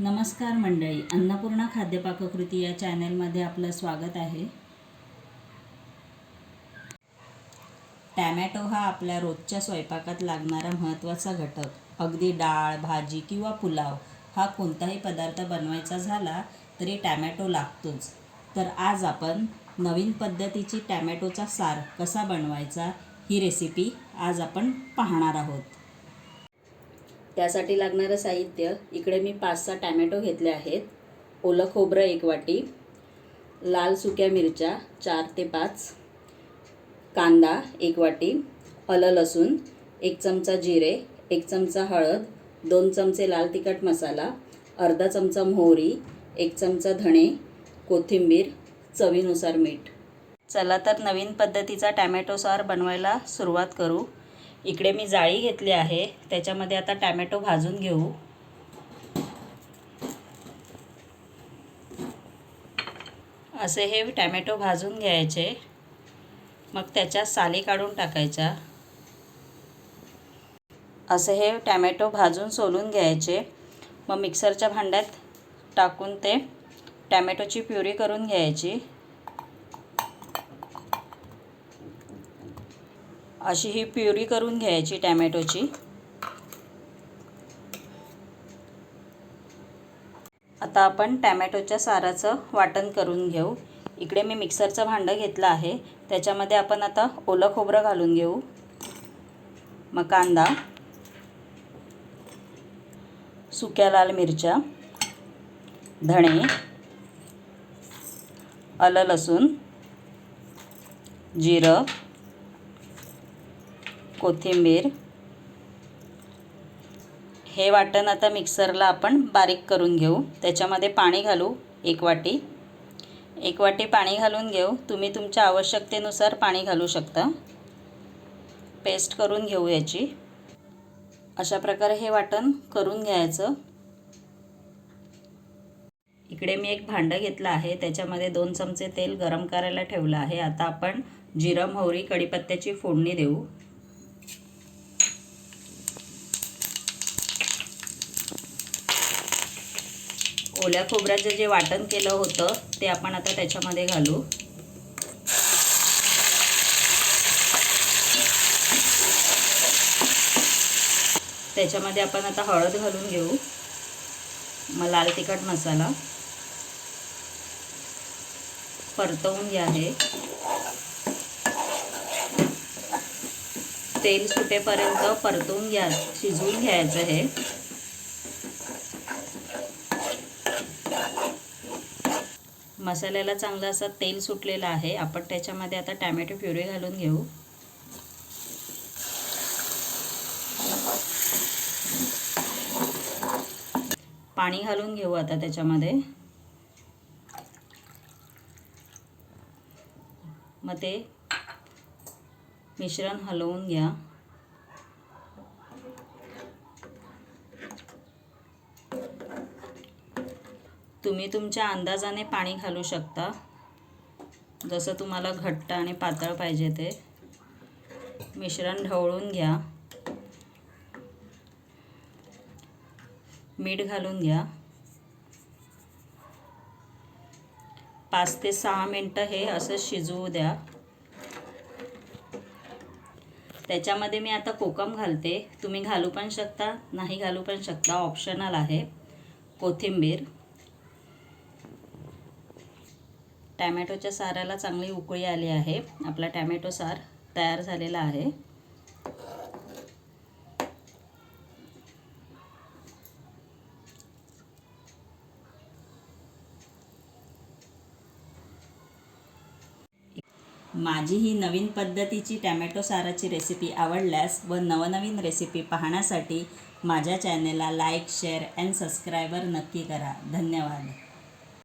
नमस्कार मंडळी अन्नपूर्णा खाद्यपाककृती या चॅनलमध्ये आपलं स्वागत आहे. टॅमॅटो हा आपल्या रोजच्या स्वयंपाकात लागणारा महत्त्वाचा घटक. अगदी डाळ भाजी किंवा पुलाव हा कोणताही पदार्थ बनवायचा झाला तरी टॅमॅटो लागतोच. तर आज आपण नवीन पद्धतीची टॅमॅटोचा सार कसा बनवायचा ही रेसिपी आज आपण पाहणार आहोत. त्यासाठी लागणारं साहित्य. इकडे मी पाच सहा टॅमॅटो घेतले आहेत. ओलं खोबरं एक वाटी. लाल सुक्या मिरच्या चार ते पाच. कांदा एक वाटी. अलं लसूण एक चमचा जिरे एक चमचा हळद दोन चमचे लाल तिखट मसाला अर्धा चमचा मोहरी एक चमचा धणे कोथिंबीर चवीनुसार मीठ. चला तर नवीन पद्धतीचा टॅमॅटो सार बनवायला सुरुवात करू. इकडे मी जाळी घेतली आहे. त्याच्यामध्ये आता टॅमॅटो भाजून घेऊ. असे हे टॅमॅटो भाजून घ्यायचे. मग त्याच्या साली काढून टाकायच्या असे हे टॅमॅटो भाजून सोलून घ्यायचे. मग मिक्सरच्या भांड्यात टाकून ते टॅमॅटोची प्युरी करून घ्यायची. अशी ही प्युरी करून घ्यायची टॅमॅटोची. आता आपण टॅमॅटोच्या साराचं वाटण करून घेऊ. इकडे मी मिक्सरचं भांडं घेतलं आहे. त्याच्यामध्ये आपण आता ओलं खोबरं घालून घेऊ. मग कांदा. सुक्या लाल मिरच्या. धणे. आलं लसूण. जिरं. कोथिंबीर. हे वाटण आता मिक्सरला आपण बारीक करून घेऊ. त्याच्यामध्ये पाणी घालू एक वाटी. एक वाटी पाणी घालून घेऊ. तुम्ही तुमच्या आवश्यकतेनुसार पाणी घालू शकता. पेस्ट करून घेऊ याची. अशा प्रकारे हे वाटण करून घ्यायचं. इकडे मी एक भांडं घेतलं आहे. त्याच्यामध्ये दोन चमचे तेल गरम करायला ठेवलं आहे. आता आपण जिरं मोहरी कढीपत्त्याची फोडणी देऊ. ओल्या खोबऱ्याचं जे वाटण केलं होतं ते आपण आता त्याच्यामध्ये घालू. त्याच्यामध्ये आपण आता हळद घालून घेऊ. मग लाल तिखट मसाला परतवून घ्या हे. तेल सुटेपर्यंत परतवून घ्या शिजवून घ्यायचं हे. मसाल्याला चांगलं असं तेल सुटलेलं आहे. आपण त्याच्यामध्ये आता टॅमॅटो प्युरी घालून घेऊ. पाणी घालून घेऊ आता त्याच्यामध्ये. मग ते मिश्रण हलवून घ्या. तुम्ही तुमच्या अंदाजाने पाणी घालू शकता. जसं तुम्हाला घट्ट आणि पातळ पाहिजे ते. मिश्रण ढवळून घ्या. मीठ घालून घ्या. पाच ते सहा मिनटं हे असं शिजवू द्या. त्याच्यामध्ये मी आता कोकम घालते. तुम्ही घालू पण शकता नाही घालू पण शकता. ऑप्शनल आहे. कोथिंबीर. टॅमॅटोच्या साराला चांगली उकळी आली आहे. आपला टॅमॅटो सार तयार झालेला आहे. माझी ही नवीन पद्धतीची टॅमॅटो साराची रेसिपी आवडल्यास व नवनवीन रेसिपी पाहण्यासाठी माझ्या चॅनेलला लाईक शेअर अँड सबस्क्रायबर नक्की करा. धन्यवाद.